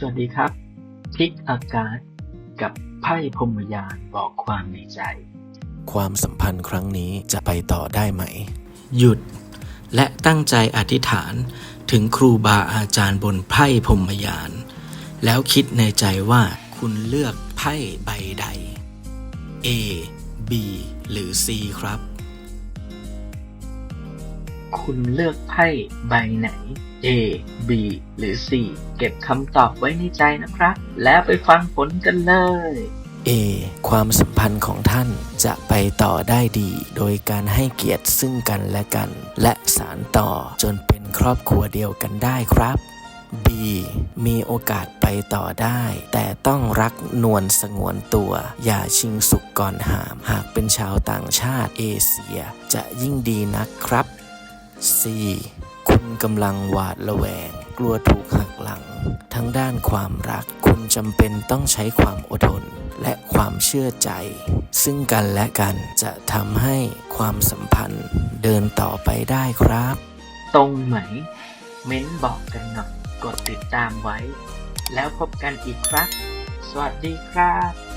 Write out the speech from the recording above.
สวัสดีครับพลิกอากาศกับไพ่พรหมยานบอกความในใจ ความสัมพันธ์ครั้งนี้จะไปต่อได้ไหม หยุด และตั้งใจอธิษฐานถึงครูบาอาจารย์บนไพ่พรหมยาน แล้วคิดในใจว่าคุณเลือกไพ่ใบใด A B หรือ C ครับ คุณเลือกไพ่ใบไหน A B หรือ C เก็บคำตอบไว้ในใจนะครับ แล้วไปฟังผลกันเลย A ความสัมพันธ์ของท่านจะไปต่อได้ดี โดยการให้เกียรติซึ่งกันและกัน และสารต่อจนเป็นครอบครัวเดียวกันได้ครับ B มีโอกาสไปต่อได้ แต่ต้องรักนวลสงวนตัว อย่าชิงสุกก่อนหาม หากเป็นชาวต่างชาติเอเชีย จะยิ่งดีนักครับ C คุณกำลังหวาดระแวง กลัวถูกหักหลัง ทั้งด้านความรัก คุณจำเป็นต้องใช้ความอดทน และความเชื่อใจ ซึ่งกันและกันจะทำให้ความสัมพันธ์เดินต่อไปได้ครับ ตรงไหม เม้นบอกกันหน่อยกดติดตามไว้ แล้วพบกันอีกครับ สวัสดีครับ